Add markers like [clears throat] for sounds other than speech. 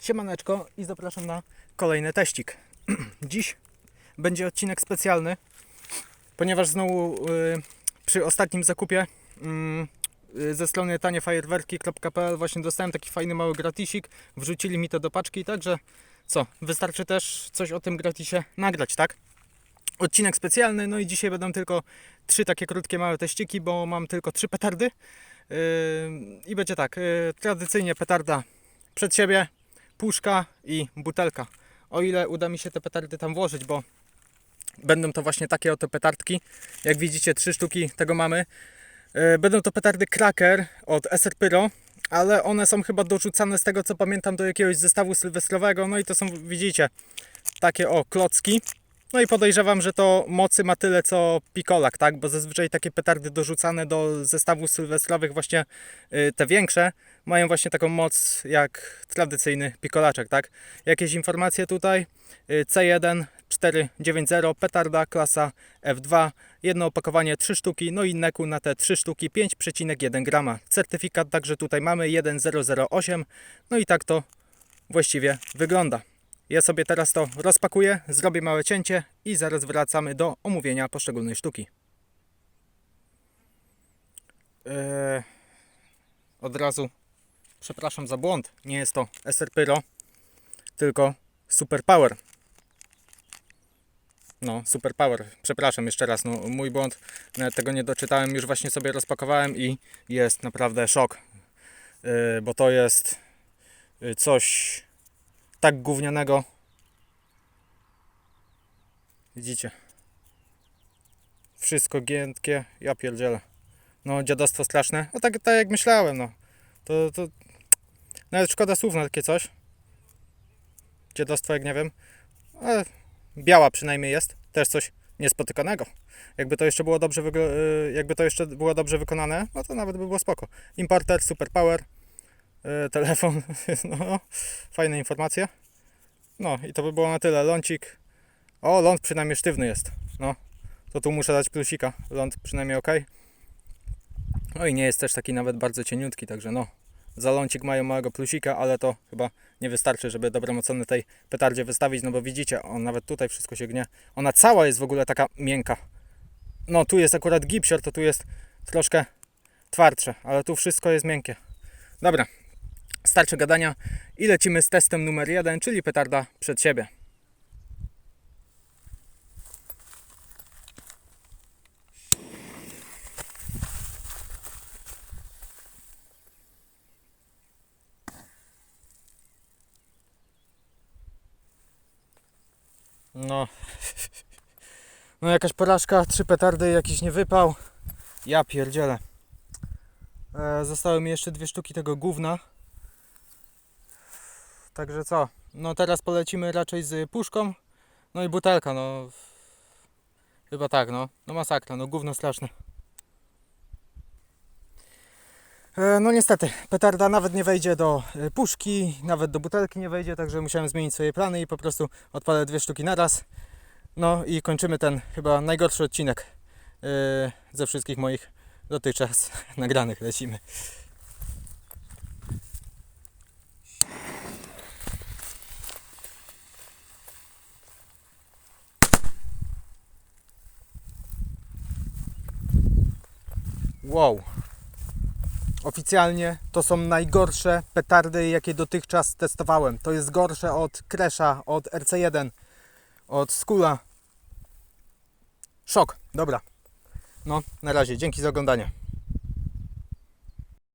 Siemaneczko i zapraszam na kolejny teścik. [clears throat] Dziś będzie odcinek specjalny, ponieważ znowu y, przy ostatnim zakupie mm, y, ze strony taniefajerwerki.pl właśnie dostałem taki fajny mały gratisik, wrzucili mi to do paczki, także co, wystarczy też coś o tym gratisie nagrać, tak? Odcinek specjalny, no i dzisiaj będą tylko trzy takie krótkie małe teściki, bo mam tylko trzy petardy. Yy, I będzie tak, yy, tradycyjnie petarda przed siebie, puszka i butelka. O ile uda mi się te petardy tam włożyć, bo będą to właśnie takie oto petardki. Jak widzicie, trzy sztuki tego mamy. Yy, Będą to petardy Cracker od SR Pyro, ale one są chyba dorzucane z tego co pamiętam do jakiegoś zestawu sylwestrowego. No i to są, widzicie, takie o klocki. No i podejrzewam, że to mocy ma tyle co pikolak, tak? Bo zazwyczaj takie petardy dorzucane do zestawów sylwestrowych, właśnie y, te większe, mają właśnie taką moc jak tradycyjny pikolaczek, tak? Jakieś informacje tutaj? Y, C1 490 petarda klasa F2, jedno opakowanie 3 sztuki, no i neku na te 3 sztuki 5,1 grama. Certyfikat także tutaj mamy 1008, no i tak to właściwie wygląda. Ja sobie teraz to rozpakuję, zrobię małe cięcie i zaraz wracamy do omówienia poszczególnej sztuki. Eee, od razu przepraszam za błąd. Nie jest to SR Pyro, tylko Super Power. No, Super Power. Przepraszam jeszcze raz, no mój błąd. Nawet tego nie doczytałem, już właśnie sobie rozpakowałem i jest naprawdę szok. Eee, bo to jest y, coś tak gównianego. Widzicie? Wszystko giętkie, ja pierdzielę. No dziadostwo straszne. No tak, tak jak myślałem, no. To, to nawet szkoda słów na takie coś. Dziadostwo jak nie wiem. Ale biała przynajmniej jest. Też coś niespotykanego. Jakby to jeszcze było dobrze y, jakby to jeszcze było dobrze wykonane, no to nawet by było spoko. Importer, super power, y, telefon, [laughs] no, fajne informacje. No i to by było na tyle. Lącik. O, ląd przynajmniej sztywny jest. No, to tu muszę dać plusika. Ląd przynajmniej ok. No i nie jest też taki nawet bardzo cieniutki, także no. Za lącik mają małego plusika, ale to chyba nie wystarczy, żeby dobrą ocenę tej petardzie wystawić, no bo widzicie, on nawet tutaj wszystko się gnie. Ona cała jest w ogóle taka miękka. No tu jest akurat gipsior, to tu jest troszkę twardsze, ale tu wszystko jest miękkie. Dobra, starczy gadania i lecimy z testem numer jeden, czyli petarda przed siebie. No. No jakaś porażka, trzy petardy, jakiś nie wypał. Ja pierdzielę. E, zostały mi jeszcze dwie sztuki tego gówna. Także co? No teraz polecimy raczej z puszką. No i butelka, no. Chyba tak, no. No masakra, no gówno straszne. E, No niestety, petarda nawet nie wejdzie do e, puszki, nawet do butelki nie wejdzie, także musiałem zmienić swoje plany i po prostu odpalę dwie sztuki naraz. No i kończymy ten chyba najgorszy odcinek e, ze wszystkich moich dotychczas [laughs] nagranych. Lecimy. Wow. Oficjalnie to są najgorsze petardy, jakie dotychczas testowałem. To jest gorsze od Kresza, od RC1, od Skula. Szok. Dobra. No, na razie. Dzięki za oglądanie.